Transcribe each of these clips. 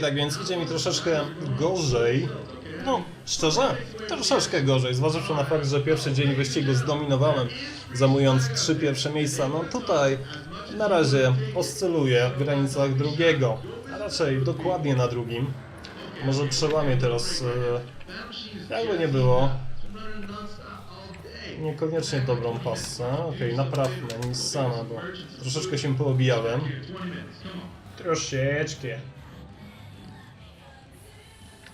tak więc idzie mi troszeczkę gorzej. No, szczerze, troszeczkę gorzej, zważywszy na fakt, że pierwszy dzień wyścigu zdominowałem, zajmując trzy pierwsze miejsca. No tutaj na razie oscyluję w granicach drugiego, a raczej dokładnie na drugim. Może przełamię teraz, e, jakby nie było, niekoniecznie dobrą passę. Okej, naprawmy Nissana, bo troszeczkę się poobijałem. Troszeczkę.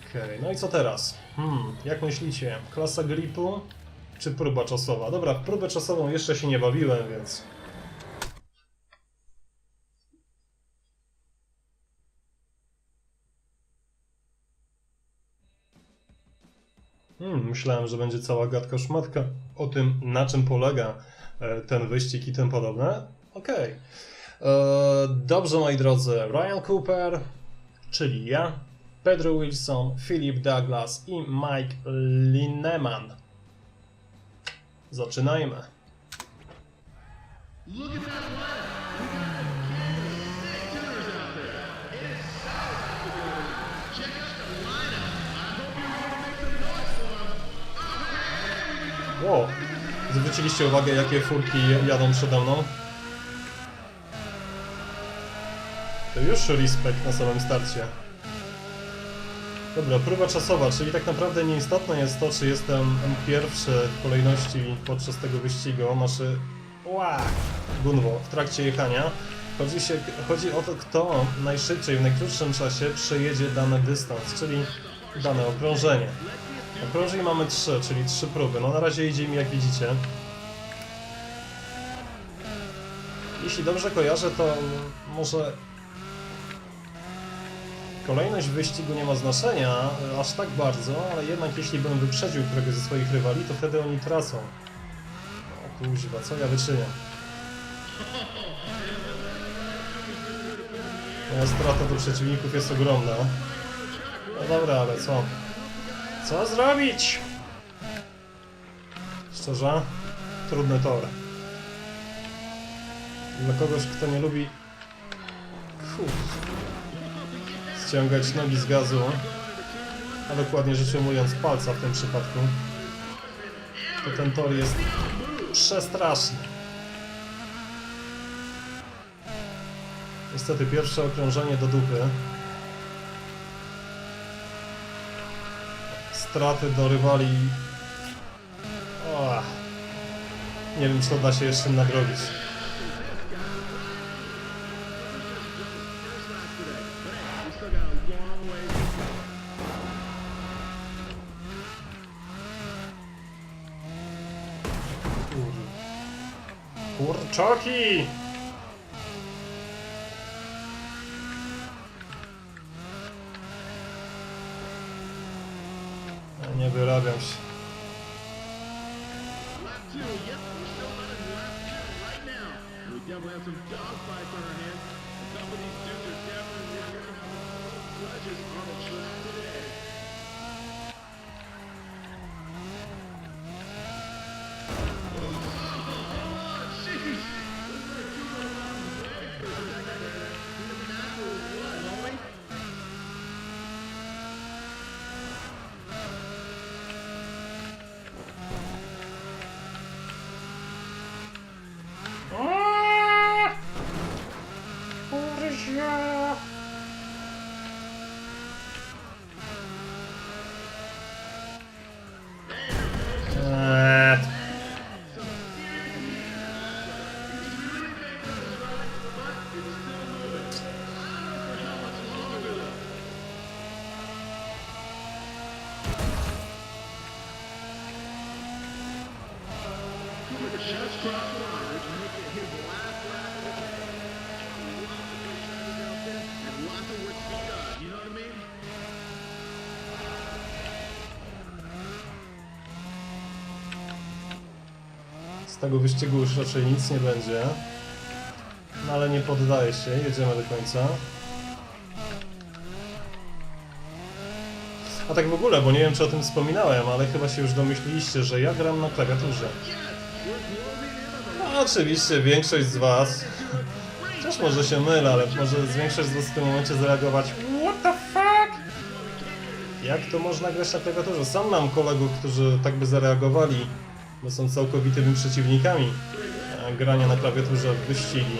Okej, no i co teraz? Hmm, jak myślicie? Klasa gripu czy próba czasowa? Dobra, próbę czasową jeszcze się nie bawiłem, więc... Hmm, myślałem, że będzie cała gadka szmatka o tym, na czym polega e, ten wyścig i tym podobne. Okej. E, Dobrze, moi drodzy. Ryan Cooper, czyli ja, Pedro Wilson, Philip Douglas i Mike Lineman. Zaczynajmy. Wow. Zwróciliście uwagę, jakie furki jadą przede mną? To już respekt na samym starcie. Dobra, próba czasowa, czyli tak naprawdę nieistotne jest to, czy jestem pierwszy w kolejności podczas tego wyścigu. Ła! Gunwo, w trakcie jechania. Chodzi, się, chodzi o to, kto najszybciej, w najkrótszym czasie przejedzie dany dystans, czyli dane okrążenie. Okrążeń mamy trzy, czyli trzy próby. No na razie idzie mi jak widzicie. Jeśli dobrze kojarzę, to może kolejność wyścigu nie ma znaczenia e, aż tak bardzo, ale jednak jeśli bym wyprzedził któregoś ze swoich rywali, to wtedy oni tracą. O kuźwa, co ja wyczyniam? Moja strata do przeciwników jest ogromna. No dobra, ale co? Co zrobić? Szczerze? Trudny tor. Dla kogoś, kto nie lubi. Ściągać nogi z gazu, a dokładnie rzecz ujmując palca w tym przypadku, to ten tor jest przestraszny. Niestety pierwsze okrążenie do dupy. straty do rywali. O, nie wiem, to da się jeszcze nadrobić. Ja Nie wyrabiam się. We definitely have some dogfights on our hands. Some of these dudes are definitely legends on the track today. Z tego wyścigu już raczej nic nie będzie. No ale nie poddaję się, jedziemy do końca. A tak w ogóle, bo nie wiem czy o tym wspominałem, ale chyba się już domyśliliście, że ja gram na klawiaturze. Oczywiście, większość z was... Też może się mylę, ale może większość z was w tym momencie zareagować What the fuck? Jak to można grać na klawiaturze? Sam mam kolegów, którzy tak by zareagowali, bo są całkowitymi przeciwnikami grania na klawiaturze w wyścigi.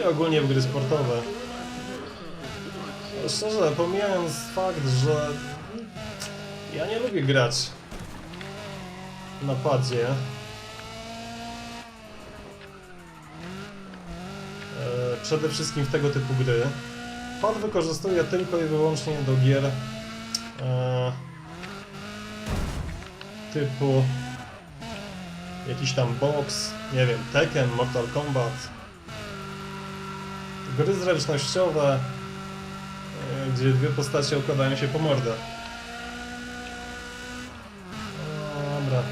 I ogólnie w gry sportowe. Szczerze, pomijając fakt, że ja nie lubię grać na padzie. Przede wszystkim w tego typu gry. Pad wykorzystuję tylko i wyłącznie do gier e, typu jakiś tam box, nie wiem, Tekken, Mortal Kombat. Gry zręcznościowe, e, gdzie dwie postacie okładają się po mordę. Dobra.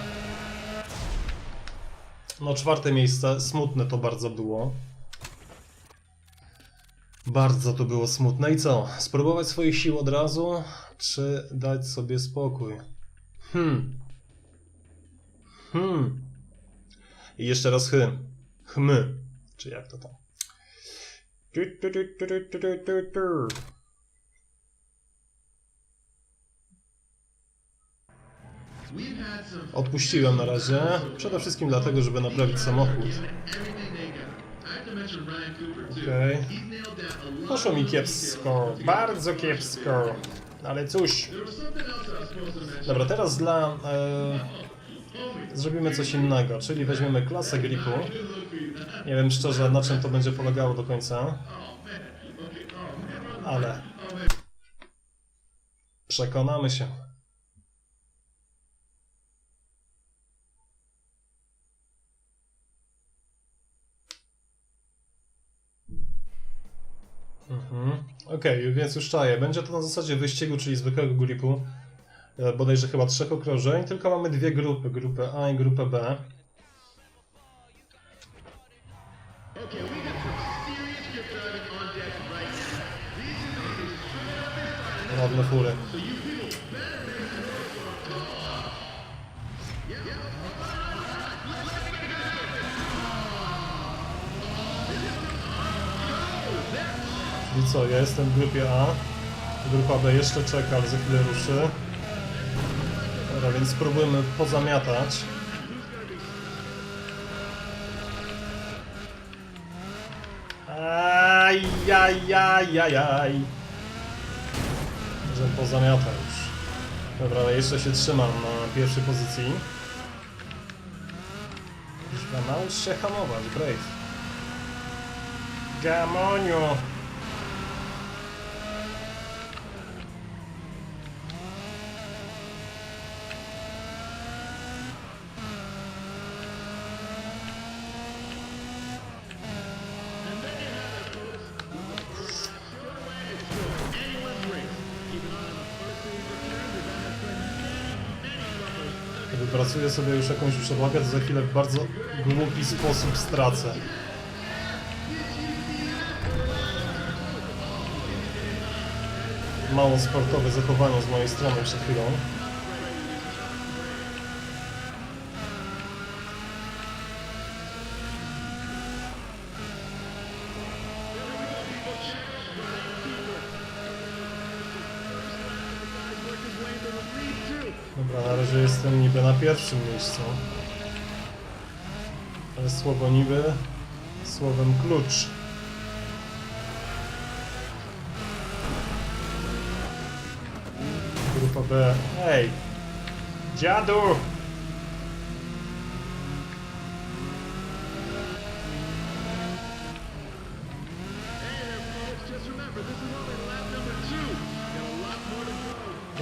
No czwarte miejsce, smutne to bardzo było. Bardzo to było smutne. I co? Spróbować swoich sił od razu, czy dać sobie spokój? Hmm. Hmm. I jeszcze raz hy. Chmy. Czy jak to tam? Odpuściłem na razie. Przede wszystkim dlatego, żeby naprawić samochód. Lot. Poszło mi kiepsko. Bardzo kiepsko. Ale cóż. Dobra, teraz dla... E, zrobimy coś innego, czyli weźmiemy klasę gripu. Nie wiem szczerze, na czym to będzie polegało do końca. Ale... Przekonamy się. Mhm. Okej, więc już czaję. Będzie to na zasadzie wyścigu, czyli zwykłego gripu. E, Bodajże chyba trzech okrążeń, tylko mamy dwie grupy, grupę A i grupę B. Okay, we co, ja jestem w grupie A. Grupa B jeszcze czeka, ale za chwilę ruszy. Dobra, więc spróbujemy pozamiatać. Ajajajajaj. Że pozamiata już. Dobra, ale jeszcze się trzymam na pierwszej pozycji. Już się hamować, Brave. Gamonio! Wypracuję sobie już jakąś przewagę, to za chwilę w bardzo głupi sposób stracę. Mało sportowe zachowanie z mojej strony przed chwilą. Razie jestem niby na pierwszym miejscu. Ale słowo niby słowem klucz. Grupa B. Ej! Dziadu!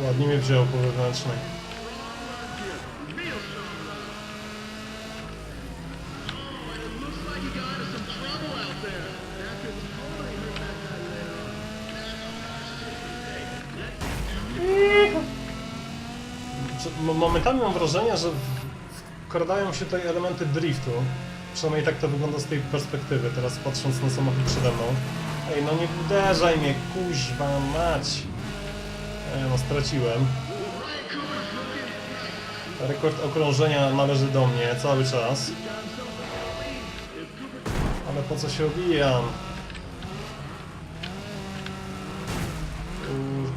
Ładnie mnie wziął po wewnętrznej. Momentami mam wrażenie, że wkradają się tutaj elementy driftu. Przynajmniej tak to wygląda z tej perspektywy, teraz patrząc na samochód przede mną. Ej, no nie uderzaj mnie, kuźwa mać. No straciłem. Rekord okrążenia należy do mnie cały czas. Ale po co się obijam? Kur-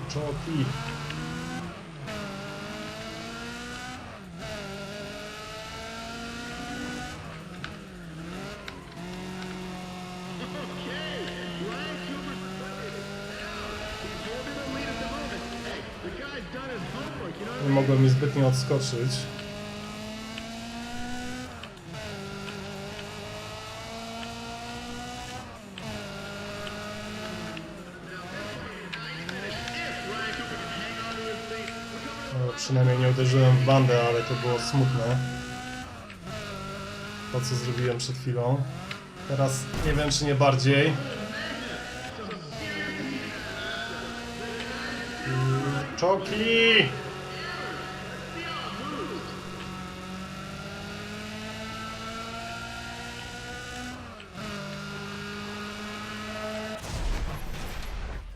mogłem mi zbytnio odskoczyć. No, przynajmniej nie uderzyłem w bandę, ale to było smutne. To co zrobiłem przed chwilą. Teraz nie wiem czy nie bardziej. Czoki!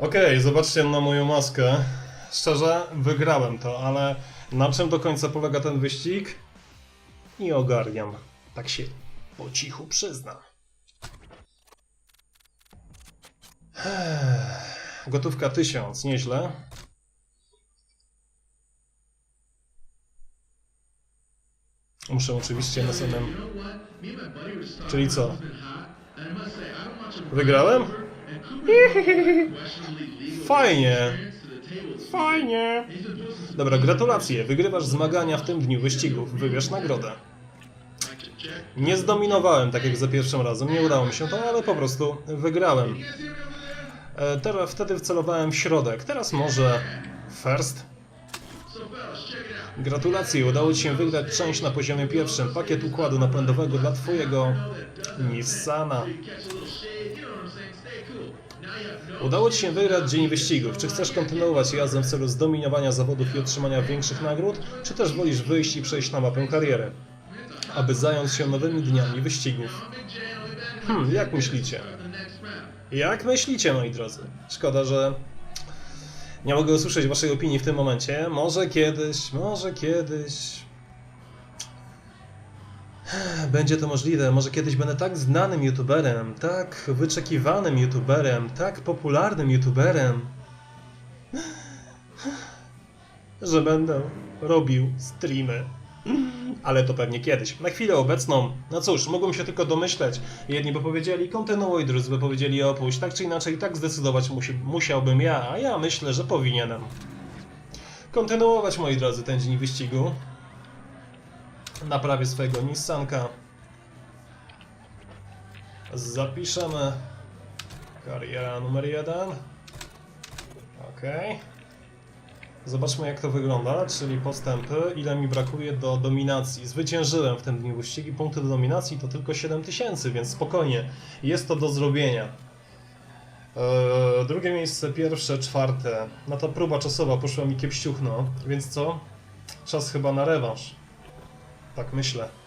Okej, zobaczcie na moją maskę. Szczerze, wygrałem to, ale na czym do końca polega ten wyścig? Nie ogarniam. Tak się po cichu przyznam. Gotówka 1000, nieźle. Muszę oczywiście na samym... Czyli co? Wygrałem? Fajnie. Fajnie. Dobra, gratulacje. Wygrywasz zmagania w tym dniu wyścigów. Wybierz nagrodę. Nie zdominowałem tak jak za pierwszym razem. Nie udało mi się to, ale po prostu wygrałem. E, teraz wtedy wcelowałem w środek. Teraz może first. Gratulacje, udało Ci się wygrać część na poziomie pierwszym. Pakiet układu napędowego dla Twojego Nissana. Udało Ci się wygrać dzień wyścigów. Czy chcesz kontynuować jazdę w celu zdominowania zawodów i otrzymania większych nagród, czy też wolisz wyjść i przejść na mapę kariery, aby zająć się nowymi dniami wyścigów? Hmm, jak myślicie? Jak myślicie, moi drodzy? Szkoda, że nie mogę usłyszeć Waszej opinii w tym momencie. Może kiedyś, może kiedyś. Będzie to możliwe. Może kiedyś będę tak znanym youtuberem, tak wyczekiwanym youtuberem, tak popularnym youtuberem, że będę robił streamy. Ale to pewnie kiedyś. Na chwilę obecną, no cóż, mogłem się tylko domyśleć. Jedni by powiedzieli kontynuuj, drudzy by powiedzieli opuść. Tak czy inaczej, tak zdecydować musi, musiałbym ja, a ja myślę, że powinienem. Kontynuować, moi drodzy, ten dzień wyścigu. Naprawię swojego Nissanka. Zapiszemy. Kariera numer jeden. Okej. Zobaczmy jak to wygląda, czyli postępy, ile mi brakuje do dominacji. Zwyciężyłem w tym dniu wyścigi, punkty do dominacji to tylko 7000, więc spokojnie, jest to do zrobienia. Eee, drugie miejsce, pierwsze, czwarte. No to próba czasowa poszła mi kiepściuchno, więc co? Czas chyba na rewanż. Tak myślę.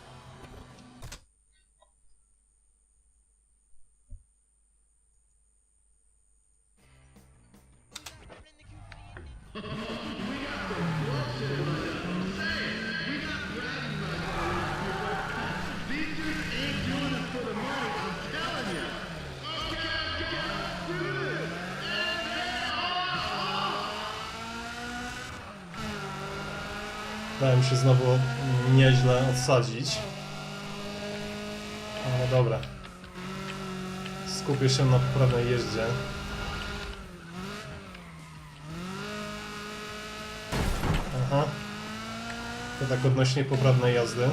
Odsadzić. No dobra. Skupię się na poprawnej jeździe. Aha. To tak odnośnie poprawnej jazdy.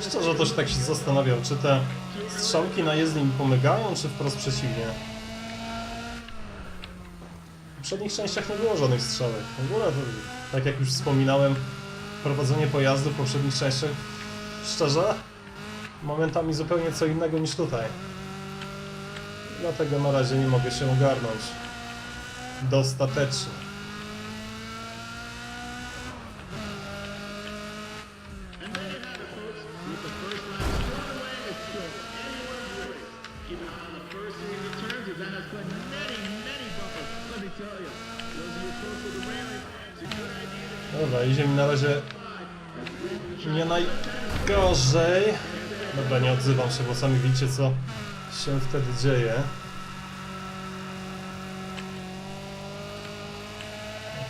Szczerze się tak się zastanawiam, czy te strzałki na jezdni mi pomagają, czy wprost przeciwnie. W poprzednich częściach nie było żadnych strzałek. W ogóle, to, tak jak już wspominałem, prowadzenie pojazdu w poprzednich częściach, szczerze, momentami zupełnie co innego niż tutaj. Dlatego na razie nie mogę się ogarnąć dostatecznie. Many, many. Let me tell you, those of you the Dobra, idzie mi na razie nie najgorzej. Dobra, nie odzywam się, bo sami widzicie co się wtedy dzieje.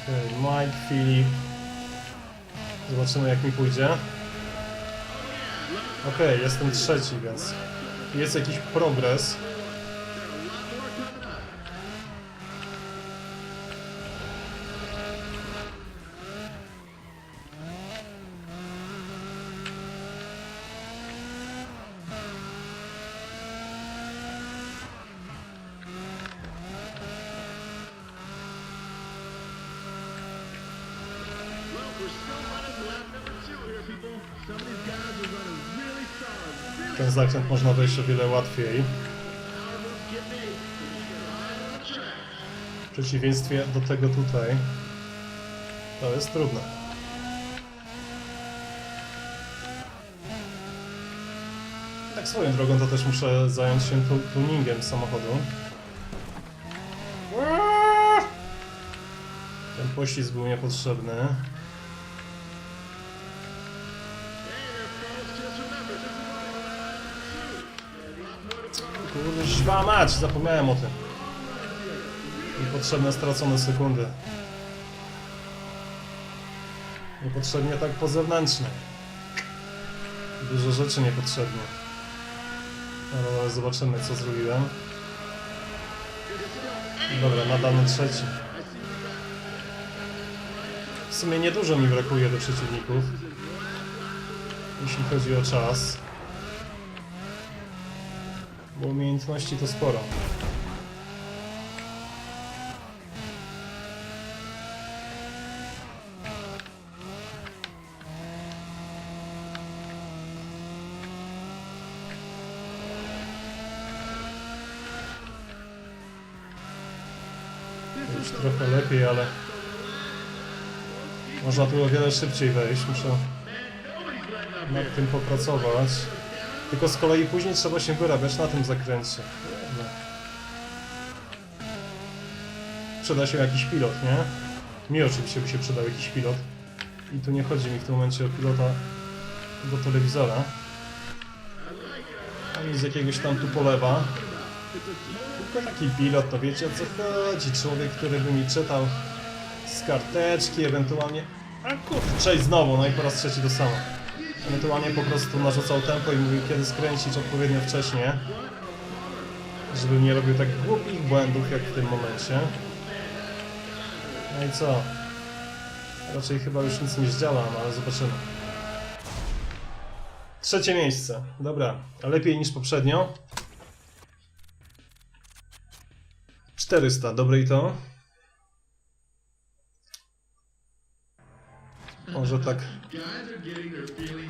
Okej, okay, Mike, Filip. Zobaczymy jak mi pójdzie. Okej, okay, jestem trzeci, więc jest jakiś progres. Ten zakręt można wejść o wiele łatwiej. W przeciwieństwie do tego tutaj. To jest trudne. Tak swoją drogą to też muszę zająć się tu tuningiem samochodu. Ten poślizg był niepotrzebny. Kurwa mać, zapomniałem o tym. Niepotrzebne stracone sekundy. Niepotrzebnie tak po zewnętrznej. Dużo rzeczy niepotrzebnie. Ale, ale zobaczymy co zrobiłem. Dobra, nadany trzeci. W sumie niedużo mi brakuje do przeciwników. Jeśli chodzi o czas. Bo umiejętności to sporo. Już trochę lepiej, ale można tu o wiele szybciej wejść. Muszę nad tym popracować. Tylko z kolei później trzeba się wyrabiać na tym zakręcie. No. Przyda się jakiś pilot, nie? Mi oczywiście by się przydał jakiś pilot. I tu nie chodzi mi w tym momencie o pilota do telewizora. Ani z jakiegoś tam tu polewa. Tylko taki pilot, to wiecie o co chodzi. Człowiek, który by mi czytał z karteczki, ewentualnie... A kurczę, znowu, no i po raz trzeci to samo. Ewentualnie po prostu narzucał tempo i mówił kiedy skręcić odpowiednio wcześnie. Żebym nie robił tak głupich błędów jak w tym momencie. No i co? Raczej chyba już nic nie zdziałam, ale zobaczymy. Trzecie miejsce. Dobra, lepiej niż poprzednio. 400, dobre i to. Może tak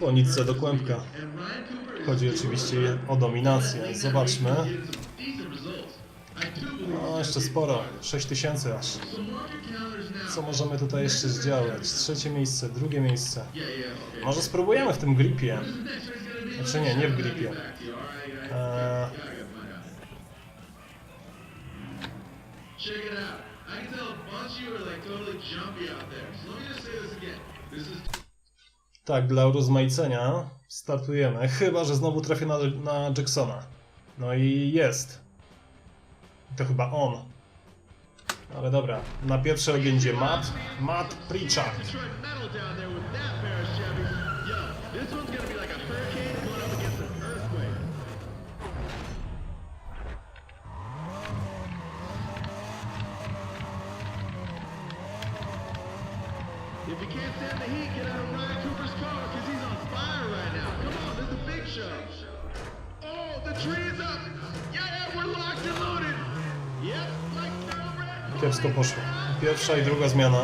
po nitce do kłębka. Chodzi oczywiście o dominację. Zobaczmy. No, jeszcze sporo. 6000 aż. Co możemy tutaj jeszcze zdziałać? Trzecie miejsce, drugie miejsce. Może spróbujemy w tym gripie. Znaczy nie, nie w gripie. Eee, Check it out. I can tell a bunch of you are like totally jumpy out there. So let me tak, dla urozmaicenia startujemy. Chyba, że znowu trafię na, na Jacksona. No i jest. To chyba on. Ale dobra, na pierwszej legendzie Matt, Matt Pritchard. Kiepsko poszło. Pierwsza i druga zmiana.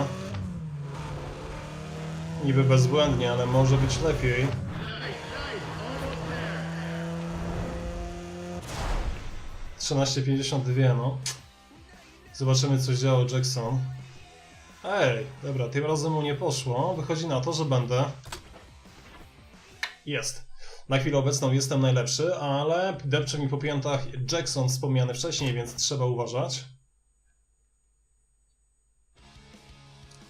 Niby bezbłędnie, ale może być lepiej. Almost there. 13.52, no. Zobaczymy, co działo Jackson. Ej, dobra, tym razem mu nie poszło. Wychodzi na to, że będę. Jest. Na chwilę obecną jestem najlepszy, ale depcze mi po piętach Jackson wspomniany wcześniej, więc trzeba uważać.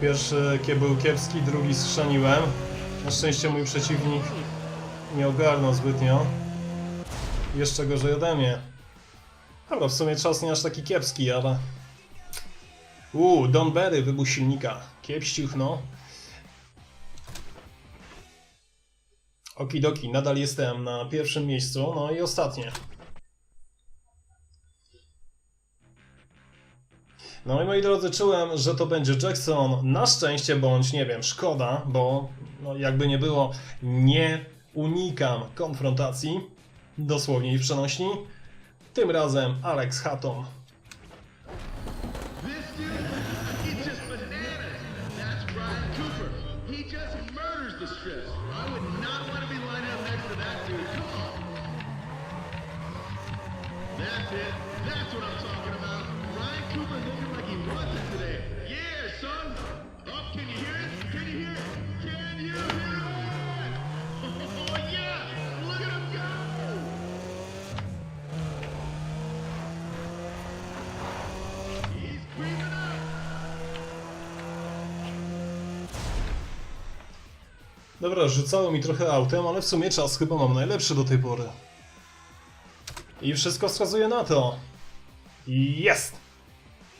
Pierwszy był kiepski, drugi strzaniłem. Na szczęście mój przeciwnik nie ogarnął zbytnio. Jeszcze gorzej ode mnie. Dobra, w sumie czas nie aż taki kiepski, ale... Uuu, Don Berry, wybuch silnika. Kiepściuch, no. Okidoki, nadal jestem na pierwszym miejscu, no i ostatnie. No i moi drodzy, czułem, że to będzie Jackson. Na szczęście, bądź nie wiem, szkoda, bo no, jakby nie było, nie unikam konfrontacji, dosłownie i w przenośni. Tym razem Alex Hatton. Dobra, rzucało mi trochę autem, ale w sumie czas chyba mam najlepszy do tej pory. I wszystko wskazuje na to. Jest!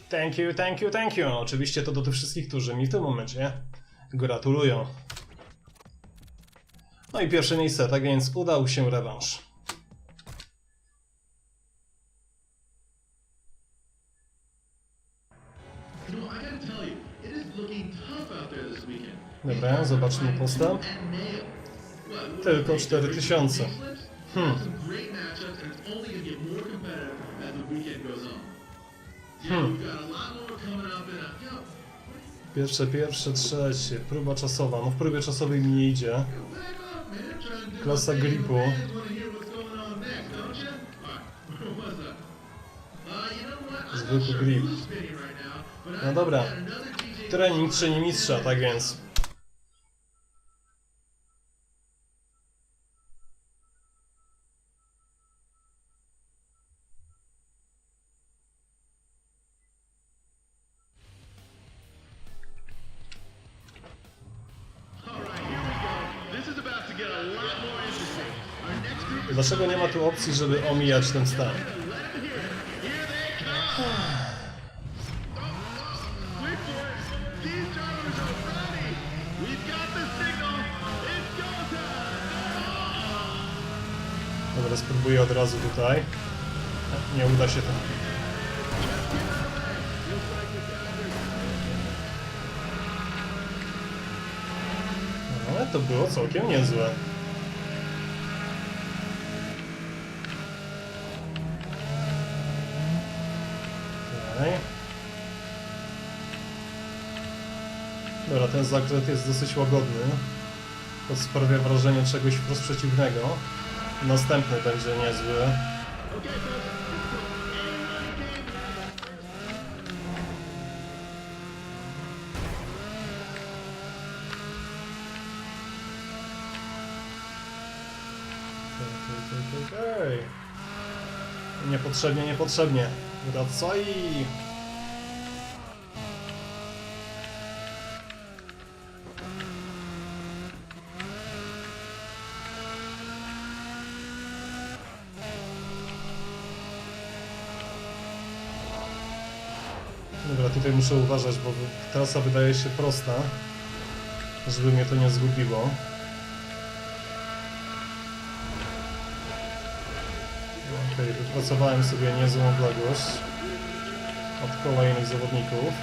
Thank you, thank you, thank you. Oczywiście to do tych wszystkich, którzy mi w tym momencie gratulują. No i pierwsze miejsce, tak więc udał się rewanż. More coming up in a, you know, Pierwsze, pierwsze, trzecie. Próba czasowa. No w próbie czasowej mi nie idzie. Klasa gripu. Zwykły grip. No dobra. Trening czyni mistrza, tak więc. Dlaczego nie ma tu opcji, żeby omijać ten stan? Dobra, spróbuję od razu tutaj. Nie uda się to. Ale to było całkiem niezłe. Okej. Dobra, ten zakręt jest dosyć łagodny. To sprawia wrażenie czegoś wprost przeciwnego. Następny będzie niezły. Okay. Okej, okej, okej. Niepotrzebnie, niepotrzebnie. Wracaj! Dobra, tutaj muszę uważać, bo trasa wydaje się prosta, żeby mnie to nie zgubiło. Okej, wypracowałem sobie niezłą odległość od kolejnych zawodników.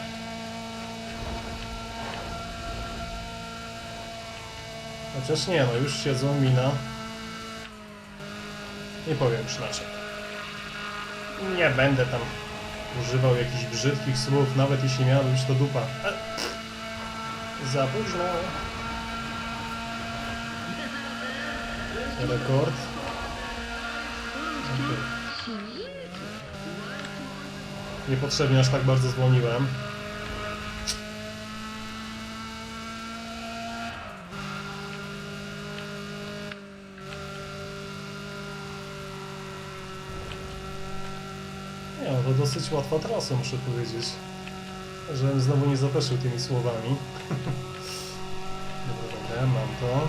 Chociaż nie, no już siedzą mina. Nie powiem inaczej. Nie będę tam używał jakichś brzydkich słów, nawet jeśli miała być to dupa. E, za późno. Rekord. Okej. Niepotrzebnie aż tak bardzo zwolniłem. Nie, no dosyć łatwa trasa, muszę powiedzieć. żebym znowu nie zapeszył tymi słowami. Dobra, dobra, mam to.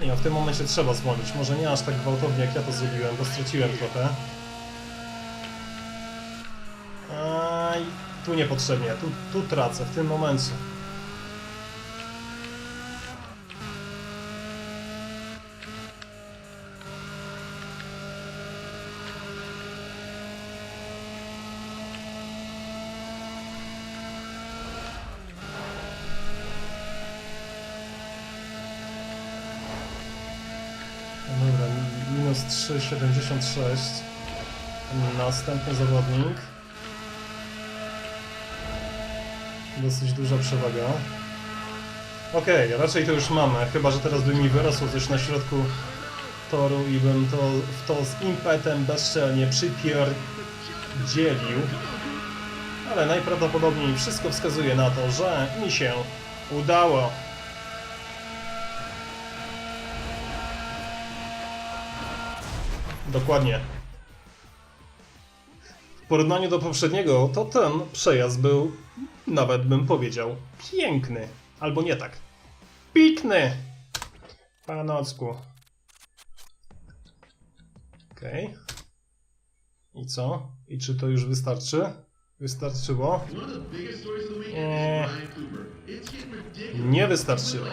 Nie, no w tym momencie trzeba zwolnić. Może nie aż tak gwałtownie jak ja to zrobiłem, bo straciłem trochę. Aj, tu niepotrzebnie, tu, tu tracę, w tym momencie. No Dobra, mi- minus 3,76. Następny zawodnik. Dosyć duża przewaga. Okej, raczej to już mamy, chyba że teraz by mi wyrosło coś na środku toru i bym to w to z impetem bezczelnie przypierdzielił. Ale najprawdopodobniej wszystko wskazuje na to, że mi się udało. Dokładnie. W porównaniu do poprzedniego, to ten przejazd był, nawet bym powiedział, piękny. Albo nie tak. Pikny! Panocku. Okej. I co? I czy to już wystarczy? Wystarczyło? Ridiculous. Nie wystarczyło.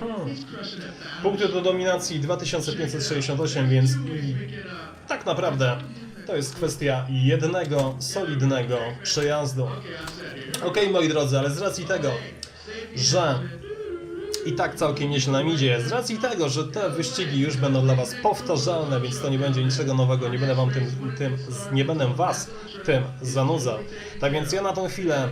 Hmm. Punkty do dominacji 2568, więc i tak naprawdę to jest kwestia jednego solidnego przejazdu. Okej, moi drodzy, ale z racji tego, że i tak całkiem nieźle nam idzie, z racji tego, że te wyścigi już będą dla Was powtarzalne, więc to nie będzie niczego nowego, nie będę Wam tym, tym nie będę Was tym zanudzał. Tak więc ja na tą chwilę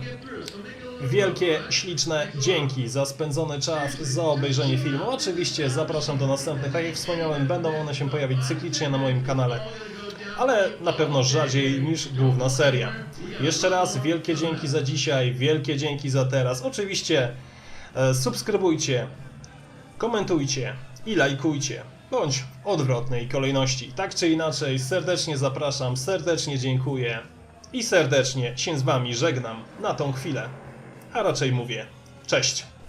wielkie, śliczne dzięki za spędzony czas, za obejrzenie filmu. Oczywiście zapraszam do następnych, tak jak wspomniałem, będą one się pojawić cyklicznie na moim kanale ale na pewno rzadziej niż główna seria. Jeszcze raz wielkie dzięki za dzisiaj, wielkie dzięki za teraz. Oczywiście e, subskrybujcie, komentujcie i lajkujcie, bądź w odwrotnej kolejności. Tak czy inaczej, serdecznie zapraszam, serdecznie dziękuję i serdecznie się z Wami żegnam na tą chwilę. A raczej mówię, cześć.